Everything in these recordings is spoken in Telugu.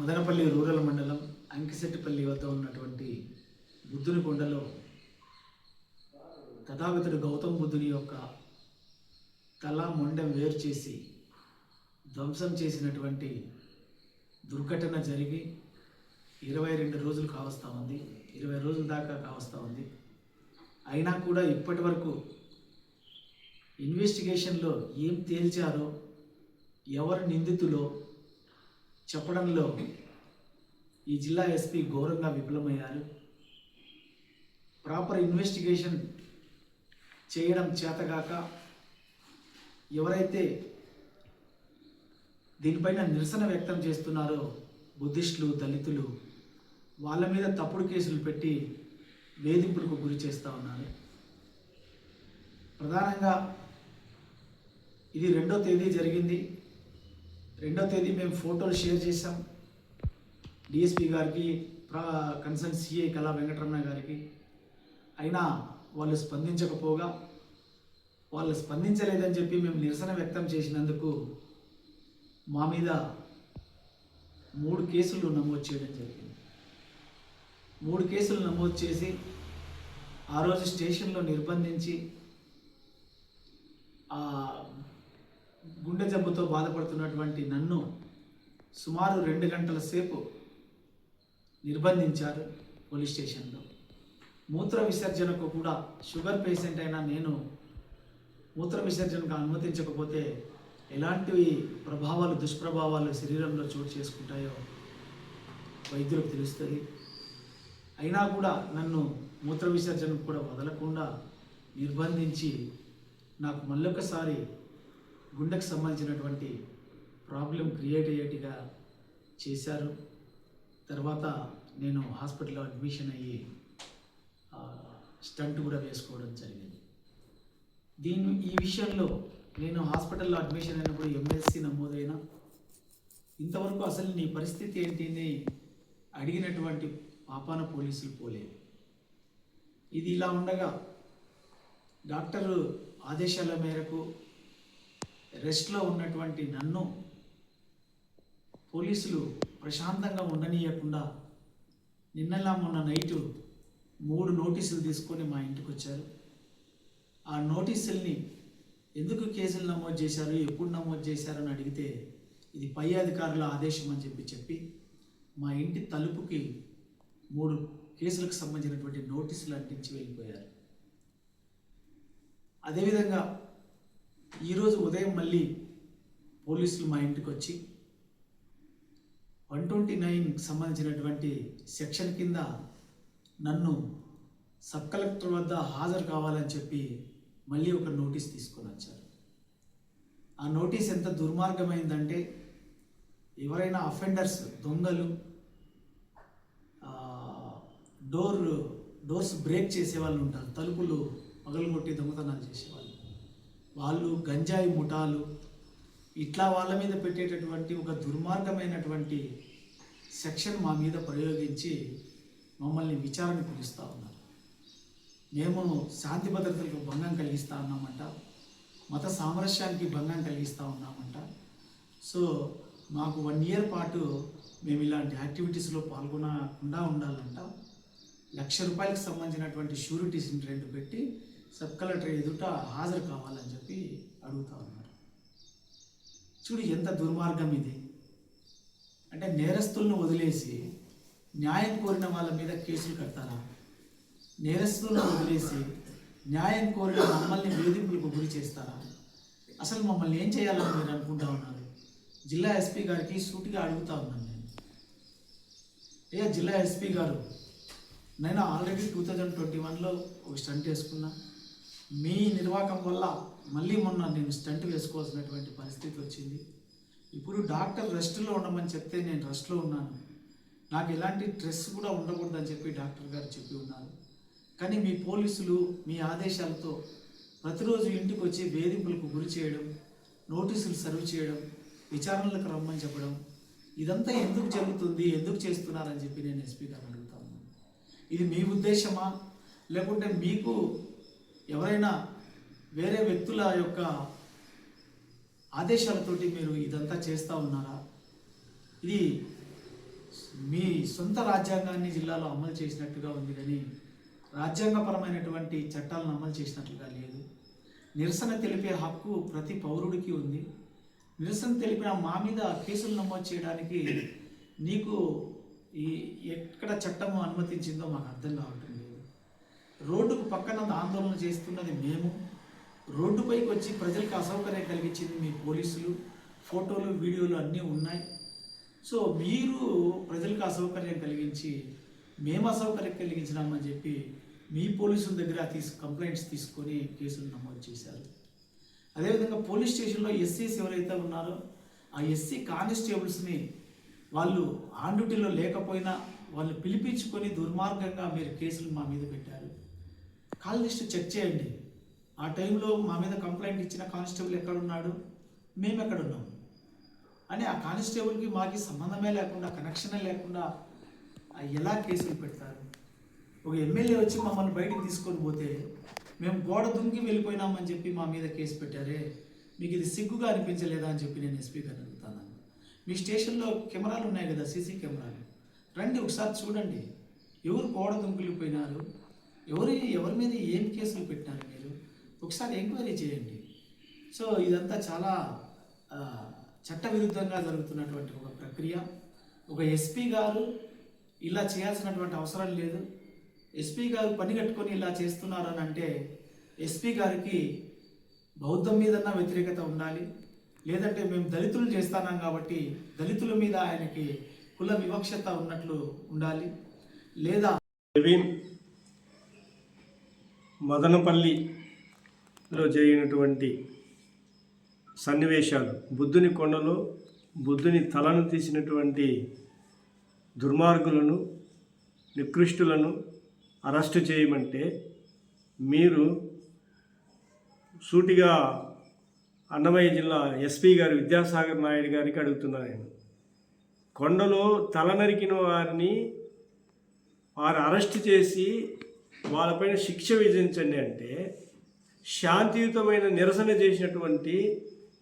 మదనపల్లి రూరల్ మండలం అంకిశెట్టిపల్లి వద్ద ఉన్నటువంటి బుద్ధుని కొండలో తథాగతుడు గౌతమ బుద్ధుని యొక్క తల మొండెం వేరు చేసి ధ్వంసం చేసినటువంటి దుర్ఘటన జరిగి ఇరవై రెండు రోజులు కావస్తూ ఉంది. ఇరవై రోజుల దాకా కావస్తూ ఉంది. అయినా కూడా ఇప్పటి వరకు ఇన్వెస్టిగేషన్లో ఏం తేల్చారో ఎవరు నిందితులో చెప్పడంలో ఈ జిల్లా ఎస్పీ ఘోరంగా విఫలమయ్యారు. ప్రాపర్ ఇన్వెస్టిగేషన్ చేయడం చేతగాక ఎవరైతే దీనిపైన నిరసన వ్యక్తం చేస్తున్నారో బుద్ధిస్టులు దళితులు వాళ్ళ మీద తప్పుడు కేసులు పెట్టి వేధింపులకు గురి చేస్తూ ఉన్నారు. ప్రధానంగా ఇది రెండో తేదీ జరిగింది. రెండో తేదీ మేము ఫోటోలు షేర్ చేసాం డిఎస్పి గారికి ప్రా కన్సర్న్ సిఐ కళా వెంకటరమణ గారికి. అయినా వాళ్ళు స్పందించకపోగా వాళ్ళు స్పందించలేదని చెప్పి మేము నిరసన వ్యక్తం చేసినందుకు మా మీద మూడు కేసులు నమోదు చేయడం జరిగింది. మూడు కేసులు నమోదు చేసి ఆ రోజు స్టేషన్లో నిర్బంధించి గుండె జబ్బుతో బాధపడుతున్నటువంటి నన్ను సుమారు రెండు గంటల సేపు నిర్బంధించారు పోలీస్ స్టేషన్లో. మూత్ర విసర్జనకు కూడా షుగర్ పేషెంట్ అయినా నేను మూత్ర విసర్జనకు అనుమతించకపోతే ఎలాంటి ప్రభావాలు దుష్ప్రభావాలు శరీరంలో చోటు చేసుకుంటాయో వైద్యులకు తెలుస్తుంది. అయినా కూడా నన్ను మూత్ర విసర్జనకు కూడా వదలకుండా నిర్బంధించి నాకు మళ్ళొకసారి గుండెకు సంబంధించినటువంటి ప్రాబ్లం క్రియేట్ అయ్యేట్టుగా చేశారు. తర్వాత నేను హాస్పిటల్లో అడ్మిషన్ అయ్యి స్టంట్ కూడా వేసుకోవడం జరిగింది. దీని ఈ విషయంలో నేను హాస్పిటల్లో అడ్మిషన్ అయినప్పుడు ఎంఎస్సి నమోదైన ఇంతవరకు అసలు నీ పరిస్థితి ఏంటి అని అడిగినటువంటి పాపాన పోలీసులు పోలేదు. ఇది ఇలా ఉండగా డాక్టర్ ఆదేశాల మేరకు రెస్ట్లో ఉన్నటువంటి నన్ను పోలీసులు ప్రశాంతంగా ఉండనీయకుండా నిన్నలా మొన్న నైటు మూడు నోటీసులు తీసుకొని మా ఇంటికి వచ్చారు ఆ నోటీసుల్ని ఎందుకు కేసులు నమోదు చేశారు ఎప్పుడు నమోదు చేశారని అడిగితే ఇది పై అధికారుల ఆదేశం అని చెప్పి చెప్పి మా ఇంటి తలుపుకి మూడు కేసులకు సంబంధించినటువంటి నోటీసులు అంటించి వెళ్ళిపోయారు. అదేవిధంగా ఈరోజు ఉదయం మళ్ళీ పోలీసులు మా ఇంటికి వచ్చి వన్ ట్వంటీ నైన్కి సంబంధించినటువంటి సెక్షన్ కింద నన్ను సబ్ కలెక్టర్ వద్ద హాజరు కావాలని చెప్పి మళ్ళీ ఒక నోటీస్ తీసుకొని వచ్చారు. ఆ నోటీస్ ఎంత దుర్మార్గమైందంటే ఎవరైనా అఫెండర్స్ దొంగలు డోర్ డోర్స్ బ్రేక్ చేసే వాళ్ళు ఉంటారు. తలుపులు పగలగొట్టి దొంగతనాలు చేసేవాళ్ళు. వాళ్ళు గంజాయి ముఠాలు ఇట్లా వాళ్ళ మీద పెట్టేటటువంటి ఒక దుర్మార్గమైనటువంటి సెక్షన్ మా మీద ప్రయోగించి మమ్మల్ని విచారణ పిలుస్తూ ఉన్నారు. మేము శాంతి భద్రతలకు భంగం కలిగిస్తూ ఉన్నామంట మత సామరస్యానికి భంగం కలిగిస్తూ ఉన్నామంట. సో మాకు వన్ ఇయర్ పాటు మేము ఇలాంటి యాక్టివిటీస్లో పాల్గొనకుండా ఉండాలంట. లక్ష రూపాయలకు సంబంధించినటువంటి షూరిటీస్ని రెండు పెట్టి సబ్ కలెక్టర్ ఎదుట హాజరు కావాలని చెప్పి అడుగుతా ఉన్నారు. చూడు ఎంత దుర్మార్గం ఇది. అంటే నేరస్తులను వదిలేసి న్యాయం కోరిన వాళ్ళ మీద కేసులు కడతారా? నేరస్తులను వదిలేసి న్యాయం కోరిన మమ్మల్ని వేధింపులకు గురి చేస్తారా? అసలు మమ్మల్ని ఏం చేయాలని మీరు అనుకుంటా ఉన్నారు? జిల్లా ఎస్పీ గారికి సూటిగా అడుగుతా ఉన్నాను నేను. ఏ జిల్లా ఎస్పీ గారు నేను ఆల్రెడీ టూ థౌజండ్ ట్వంటీ వన్లో ఒక స్టంట్ వేసుకున్నా. మీ నిర్వాహకం వల్ల మళ్ళీ మొన్న నేను స్టంట్ వేసుకోవాల్సినటువంటి పరిస్థితి వచ్చింది. ఇప్పుడు డాక్టర్ రెస్ట్లో ఉండమని చెప్తే నేను రెస్ట్లో ఉన్నాను. నాకు ఎలాంటి స్ట్రెస్ కూడా ఉండకూడదని చెప్పి డాక్టర్ గారు చెప్పి ఉన్నారు. కానీ మీ పోలీసులు మీ ఆదేశాలతో ప్రతిరోజు ఇంటికి వచ్చి వేధింపులకు గురి చేయడం నోటీసులు సర్వ్ చేయడం విచారణలకు రమ్మని చెప్పడం ఇదంతా ఎందుకు జరుగుతుంది ఎందుకు చేస్తున్నారని చెప్పి నేను ఎస్పీ గారు అడుగుతాను ఇది మీ ఉద్దేశమా? లేకుంటే మీకు ఎవరైనా వేరే వ్యక్తుల యొక్క ఆదేశాలతోటి మీరు ఇదంతా చేస్తూ ఉన్నారా? ఇది మీ సొంత రాజ్యాంగాన్ని జిల్లాలో అమలు చేసినట్టుగా ఉంది కానీ రాజ్యాంగపరమైనటువంటి చట్టాలను అమలు చేసినట్లుగా లేదు. నిరసన తెలిపే హక్కు ప్రతి పౌరుడికి ఉంది. నిరసన తెలిపిన మా మీద కేసులు నమోదు చేయడానికి నీకు ఈ ఎక్కడ చట్టము అనుమతించిందో మాకు అర్థం కావట్లేదు. రోడ్డుకు పక్కన ఆందోళన చేస్తున్నది మేము. రోడ్డుపైకి వచ్చి ప్రజలకు అసౌకర్యం కలిగించింది మీ పోలీసులు. ఫోటోలు వీడియోలు అన్నీ ఉన్నాయి. సో మీరు ప్రజలకు అసౌకర్యం కలిగించి మేము అసౌకర్యం కలిగించినామని చెప్పి మీ పోలీసుల దగ్గర తీసు కంప్లైంట్స్ తీసుకొని కేసులు నమోదు చేశారు. అదేవిధంగా పోలీస్ స్టేషన్లో ఎస్సీస్ ఎవరైతే ఉన్నారో ఆ ఎస్సీ కానిస్టేబుల్స్ని వాళ్ళు ఆన్ డ్యూటీలో లేకపోయినా వాళ్ళు పిలిపించుకొని దుర్మార్గంగా మీరు కేసులు మా మీద పెట్టారు. కాల్ లిస్ట్ చెక్ చేయండి. ఆ టైంలో మా మీద కంప్లైంట్ ఇచ్చిన కానిస్టేబుల్ ఎక్కడున్నాడు? మేము ఎక్కడున్నాం అని ఆ కానిస్టేబుల్కి మాకి సంబంధమే లేకుండా కనెక్షనే లేకుండా ఎలా కేసులు పెడతారు? ఒక ఎమ్మెల్యే వచ్చి మమ్మల్ని బయటికి తీసుకొని పోతే మేము గోడ దుంకి వెళ్ళిపోయినామని చెప్పి మా మీద కేసు పెట్టారే. మీకు ఇది సిగ్గుగా అనిపించలేదా అని చెప్పి నేను ఎస్పీ గారిని అడుగుతాను. మీ స్టేషన్లో కెమెరాలు ఉన్నాయి కదా సీసీ కెమెరాలు? రండి ఒకసారి చూడండి. ఎవరు గోడ దుంకులిపోయినారు? ఎవరి ఎవరి మీద ఏం కేసులు పెట్టినారు మీరు? ఒకసారి ఎంక్వైరీ చేయండి. సో ఇదంతా చాలా చట్టవిరుద్ధంగా జరుగుతున్నటువంటి ఒక ప్రక్రియ. ఒక ఎస్పీ గారు ఇలా చేయాల్సినటువంటి అవసరం లేదు. ఎస్పీ గారు పని కట్టుకొని ఇలా చేస్తున్నారని అంటే ఎస్పీ గారికి బౌద్ధం మీదన్నా వ్యతిరేకత ఉండాలి. లేదంటే మేము దళితులు చేస్తున్నాం కాబట్టి దళితుల మీద ఆయనకి కుల వివక్షత ఉన్నట్లు ఉండాలి. లేదా మదనపల్లిలో జరిగినటువంటి సన్నివేశాలు బుద్ధుని కొండలో బుద్ధుని తలను తీసినటువంటి దుర్మార్గులను నికృష్టులను అరెస్టు చేయమంటే మీరు సూటిగా అన్నమయ్య జిల్లా ఎస్పీ గారు విద్యాసాగర్ నాయుడు గారికి అడుగుతున్నా నేను. కొండలో తల నరికిన వారిని వారు అరెస్ట్ చేసి వాళ్ళపైన శిక్ష విధించండి అంటే శాంతియుతమైన నిరసన చేసినటువంటి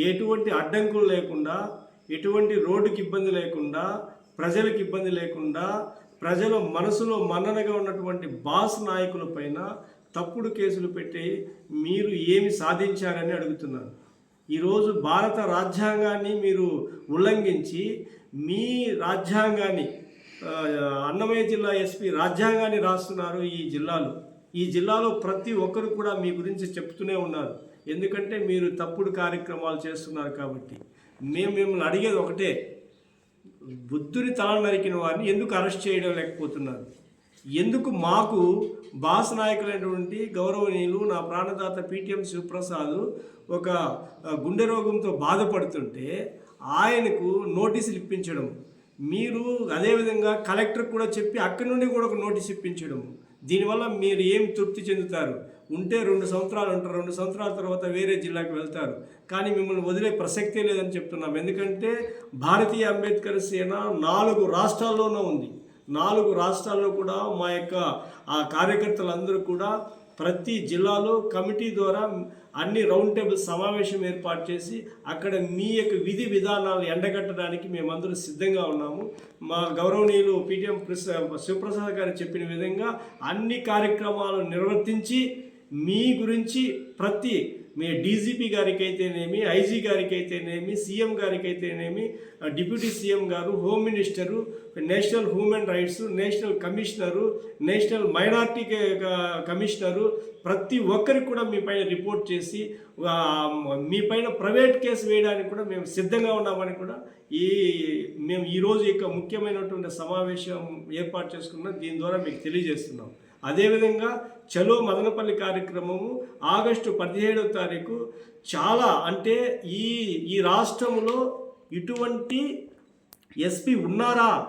ఎటువంటి అడ్డంకులు లేకుండా ఎటువంటి రోడ్డుకి ఇబ్బంది లేకుండా ప్రజలకు ఇబ్బంది లేకుండా ప్రజల మనసులో మన్ననగా ఉన్నటువంటి బాస్ నాయకుల పైన తప్పుడు కేసులు పెట్టి మీరు ఏమి సాధించారని అడుగుతున్నాను. ఈరోజు భారత రాజ్యాంగాన్ని మీరు ఉల్లంఘించి మీ రాజ్యాంగాన్ని అన్నమయ్య జిల్లా ఎస్పీ రాజ్యాంగాన్ని రాస్తున్నారు ఈ జిల్లాలో. ఈ జిల్లాలో ప్రతి ఒక్కరు కూడా మీ గురించి చెప్తూనే ఉన్నారు. ఎందుకంటే మీరు తప్పుడు కార్యక్రమాలు చేస్తున్నారు కాబట్టి. మేము మిమ్మల్ని అడిగేది ఒకటే. బుద్ధుని తల నరికిన వారిని ఎందుకు అరెస్ట్ చేయడం లేకపోతున్నారు? ఎందుకు మాకు బాస్ నాయకులైనటువంటి గౌరవనీయులు నా ప్రాణదాత పీటీఎం శివప్రసాద్ ఒక గుండె రోగంతో బాధపడుతుంటే ఆయనకు నోటీసులు ఇప్పించడం. మీరు అదేవిధంగా కలెక్టర్ కూడా చెప్పి అక్కడి నుండి కూడా ఒక నోటీస్ ఇప్పించడం దీనివల్ల మీరు ఏం తృప్తి చెందుతారు? ఉంటే రెండు సంవత్సరాలు ఉంటారు రెండు సంవత్సరాల తర్వాత వేరే జిల్లాకు వెళ్తారు. కానీ మిమ్మల్ని వదిలే ప్రసక్తే లేదని చెప్తున్నాం. ఎందుకంటే భారతీయ అంబేద్కర్ సేన నాలుగు రాష్ట్రాల్లోనూ ఉంది. నాలుగు రాష్ట్రాల్లో కూడా మా యొక్క ఆ కార్యకర్తలందరూ కూడా ప్రతి జిల్లాలో కమిటీ ద్వారా అన్ని రౌండ్ టేబుల్ సమావేశం ఏర్పాటు చేసి అక్కడ మీ యొక్క విధి విధానాలు ఎండగట్టడానికి మేమందరూ సిద్ధంగా ఉన్నాము. మా గౌరవనీయులు పిటిఎం శివప్రసాద్ గారు చెప్పిన విధంగా అన్ని కార్యక్రమాలు నిర్వర్తించి మీ గురించి ప్రతి మీ డీజీపీ గారికి అయితేనేమి ఐజీ గారికి అయితేనేమి సీఎం గారికి అయితేనేమి డిప్యూటీ సీఎం గారు home minister national human rights national commissioner national minority commissioner ప్రతి ఒక్కరికి కూడా మీ పైన రిపోర్ట్ చేసి మీ పైన ప్రైవేట్ కేసు వేయడానికి కూడా మేము సిద్ధంగా ఉన్నామని కూడా ఈ మేము ఈరోజు యొక్క ముఖ్యమైనటువంటి సమావేశం ఏర్పాటు చేసుకున్నాం దీని ద్వారా మీకు తెలియజేస్తున్నాం. అదేవిధంగా చలో మదనపల్లి కార్యక్రమము ఆగస్టు పదిహేడవ తారీఖు చాలా అంటే ఈ ఈ రాష్ట్రంలో ఇటువంటి ఎస్పీ ఉన్నారా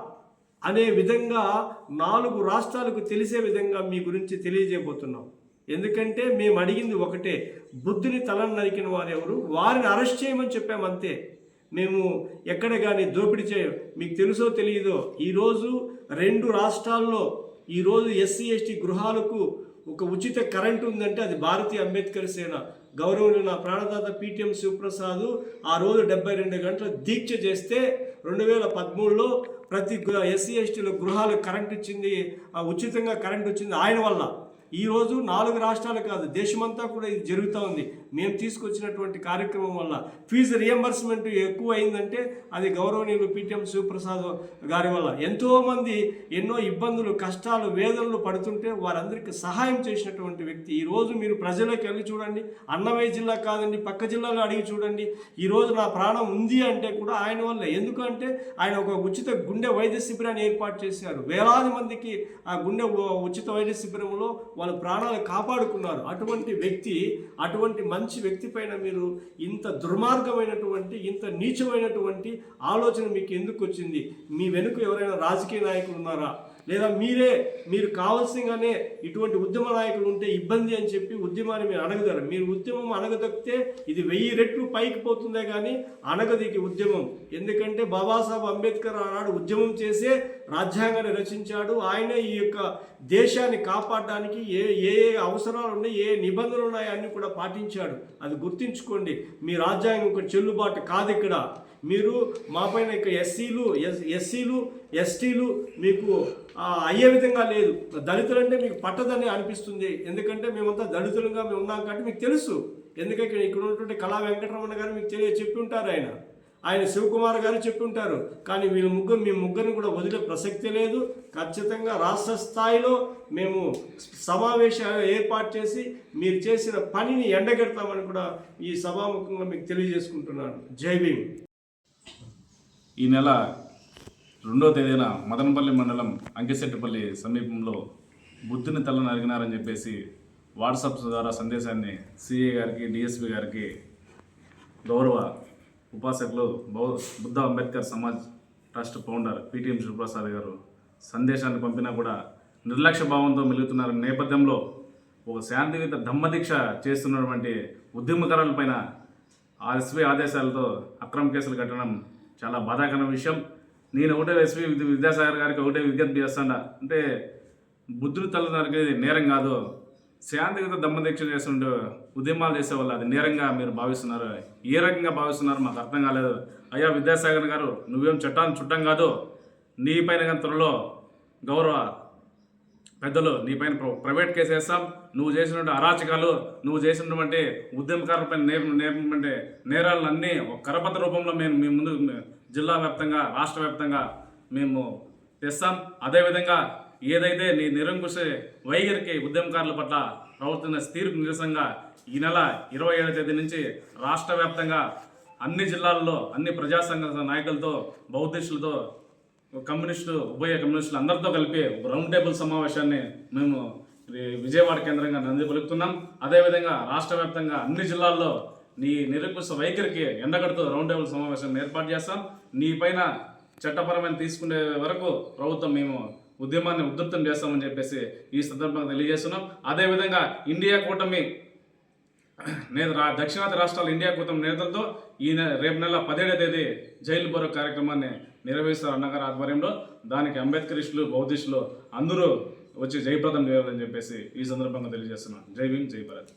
అనే విధంగా నాలుగు రాష్ట్రాలకు తెలిసే విధంగా మీ గురించి తెలియజేయబోతున్నాం. ఎందుకంటే మేము అడిగింది ఒకటే బుద్ధుని తలను నరికిన వారెవరు? వారిని అరెస్ట్ చేయమని చెప్పామంతే మేము ఎక్కడ కానీ దోపిడీ చేయం. మీకు తెలుసో తెలియదో ఈరోజు రెండు రాష్ట్రాల్లో ఈరోజు ఎస్సీ ఎస్టీ గృహాలకు ఒక ఉచిత కరెంట్ ఉందంటే అది భారతీయ అంబేద్కర్ సేన. గౌరవులు నా ప్రాణదాత పీటీఎం శివప్రసాద్ ఆ రోజు డెబ్బై రెండు గంటల దీక్ష చేస్తే రెండు వేల పదమూడులో ప్రతి ఎస్సీ ఎస్టీల గృహాలకు కరెంట్ ఇచ్చింది ఉచితంగా కరెంట్ వచ్చింది ఆయన వల్ల. ఈరోజు నాలుగు రాష్ట్రాలు కాదు దేశమంతా కూడా ఇది జరుగుతూ ఉంది. మేము తీసుకొచ్చినటువంటి కార్యక్రమం వల్ల ఫీజు రియంబర్స్మెంట్ ఎక్కువ అయిందంటే అది గౌరవనీయులు పిటిఎం శివప్రసాద్ గారి వల్ల. ఎంతోమంది ఎన్నో ఇబ్బందులు కష్టాలు వేదనలు పడుతుంటే వారందరికీ సహాయం చేసినటువంటి వ్యక్తి. ఈ రోజు మీరు ప్రజలకు వెళ్ళి చూడండి. అన్నమయ్య జిల్లా కాదండి పక్క జిల్లాలో అడిగి చూడండి. ఈ రోజు నా ప్రాణం ఉంది అంటే కూడా ఆయన వల్ల. ఎందుకంటే ఆయన ఒక ఉచిత గుండె వైద్య శిబిరాన్ని ఏర్పాటు చేశారు. వేలాది మందికి ఆ గుండె ఉచిత వైద్య శిబిరంలో వాళ్ళ ప్రాణాలు కాపాడుకున్నారు. అటువంటి వ్యక్తి అటువంటి మంచి వ్యక్తి పైన మీరు ఇంత దుర్మార్గమైనటువంటి ఇంత నీచమైనటువంటి ఆలోచన మీకు ఎందుకు వచ్చింది? మీ వెనుక ఎవరైనా రాజకీయ నాయకులు ఉన్నారా? లేదా మీరే మీరు కావాల్సిందనే ఇటువంటి ఉద్యమ నాయకులు ఉంటే ఇబ్బంది అని చెప్పి ఉద్యమాన్ని మీరు అడగదారు మీరు ఉద్యమం అణగదొక్కితే ఇది వెయ్యి రెట్లు పైకి పోతుందే కానీ అణగదికి ఉద్యమం. ఎందుకంటే బాబాసాహెబ్ అంబేద్కర్ ఆనాడు ఉద్యమం చేసే రాజ్యాంగాన్ని రచించాడు. ఆయనే ఈ యొక్క దేశాన్ని కాపాడడానికి ఏ ఏ ఏ అవసరాలు ఉన్నాయి ఏ నిబంధనలు ఉన్నాయి అన్ని కూడా పాటించాడు. అది గుర్తించుకోండి. మీ రాజ్యాంగం ఒక చెల్లుబాటు కాదు ఇక్కడ మీరు మా పైన ఇక ఎస్సీలు ఎస్ ఎస్సీలు ఎస్టీలు మీకు అయ్యే విధంగా లేదు. దళితులంటే మీకు పట్టదని అనిపిస్తుంది. ఎందుకంటే మేమంతా దళితులుగా మేము ఉన్నాం కాబట్టి మీకు తెలుసు. ఎందుకంటే ఇక్కడ ఉన్నటువంటి కళా వెంకటరమణ గారు మీకు తెలియ చెప్పి ఉంటారు ఆయన. ఆయన శివకుమార్ గారు చెప్పి ఉంటారు. కానీ వీళ్ళ ముగ్గురు మీ ముగ్గురిని కూడా వదిలే ప్రసక్తి లేదు. ఖచ్చితంగా రాష్ట్ర స్థాయిలో మేము సమావేశాలు ఏర్పాటు చేసి మీరు చేసిన పనిని ఎండగెడతామని కూడా ఈ సభాముఖంగా మీకు తెలియజేసుకుంటున్నాను. జై భీమ్. ఈ నెల రెండో తేదీన మదనపల్లి మండలం అంకిశెట్టిపల్లి సమీపంలో బుద్ధుని తల నరిగినారని చెప్పేసి వాట్సాప్ ద్వారా సందేశాన్ని సిఏ గారికి డిఎస్పి గారికి గౌరవ ఉపాసకులు బౌ Buddha Ambedkar Samaj trust founder PTM Sivaprasad గారు సందేశాన్ని పంపినా కూడా నిర్లక్ష్య భావంతో మెలుగుతున్న నేపథ్యంలో ఒక శాంతియుత ధమ్మదీక్ష చేస్తున్నటువంటి ఉద్యమకారులపైన ఆ ఎస్పీ ఆదేశాలతో అక్రమ కేసులు కట్టడం చాలా బాధాకరమైన విషయం. నేను ఒకటే ఎస్వి విద్య- విద్యాసాగర్ గారికి ఒకటే విజ్ఞప్తి చేస్తాడా. అంటే బుద్ధుడు తల్లిదండ్రులకి నేరం కాదు. శాంతియుత దమ్మదీక్ష చేస్తుంటే ఉద్యమాలు చేసే వాళ్ళు అది నేరంగా మీరు భావిస్తున్నారు. ఏ రకంగా భావిస్తున్నారు మాకు అర్థం కాలేదు. అయ్యా విద్యాసాగర్ గారు నువ్వేం చట్టాన్ని చుట్టం కాదు. నీ పైన కానీ త్వరలో గౌరవ పెద్దలు నీ పైన ప్ర- ప్రైవేట్ కేసు వేస్తాం. నువ్వు చేసినటువంటి అరాచకాలు నువ్వు చేసినటువంటి ఉద్యమకారులపై నే నేర్పమంటే నేరాలన్నీ ఒక కరపత్ర రూపంలో మేము మీ ముందు జిల్లా వ్యాప్తంగా రాష్ట్ర వ్యాప్తంగా మేము తెస్తాం. అదేవిధంగా ఏదైతే నీ నిరంకుశ వైఖరికి ఉద్యమకారుల పట్ల ప్రవర్తన తీర్పు నిరసనగా ఈ నెల ఇరవై ఏడవ తేదీ నుంచి రాష్ట్ర వ్యాప్తంగా అన్ని జిల్లాల్లో అన్ని ప్రజా సంఘ నాయకులతో బౌద్ధిస్టులతో కమ్యూనిస్టులు ఉభయ కమ్యూనిస్టులు అందరితో కలిపి రౌండ్ టేబుల్ సమావేశాన్ని మేము విజయవాడ కేంద్రంగా నంది పలుకుతున్నాం. అదేవిధంగా రాష్ట్ర వ్యాప్తంగా అన్ని జిల్లాల్లో నీ నిరంకుశ వైఖరికి ఎండగడుతూ రౌండ్ టేబుల్ సమావేశం ఏర్పాటు చేస్తాం. నీ పైన చట్టపరమైన తీసుకునే వరకు ప్రభుత్వం మేము ఉద్యమాన్ని ఉధృతం చేస్తామని చెప్పేసి ఈ సందర్భంగా తెలియజేస్తున్నాం. అదేవిధంగా ఇండియా కూటమి నేను రా దక్షిణాది రాష్ట్రాల ఇండియా కూటమి నేతలతో ఈ నె- రేపు నెల పదిహేడో తేదీ జైలు బోరో కార్యక్రమాన్ని నిర్వహిస్తారు అన్నగారి ఆధ్వర్యంలో. దానికి అంబేద్కరిస్టులు బౌద్ధిస్టులు అందరూ వచ్చి జయప్రదం చేయాలని చెప్పేసి ఈ సందర్భంగా తెలియజేస్తున్నాను జై భీమ్ జై భారత్.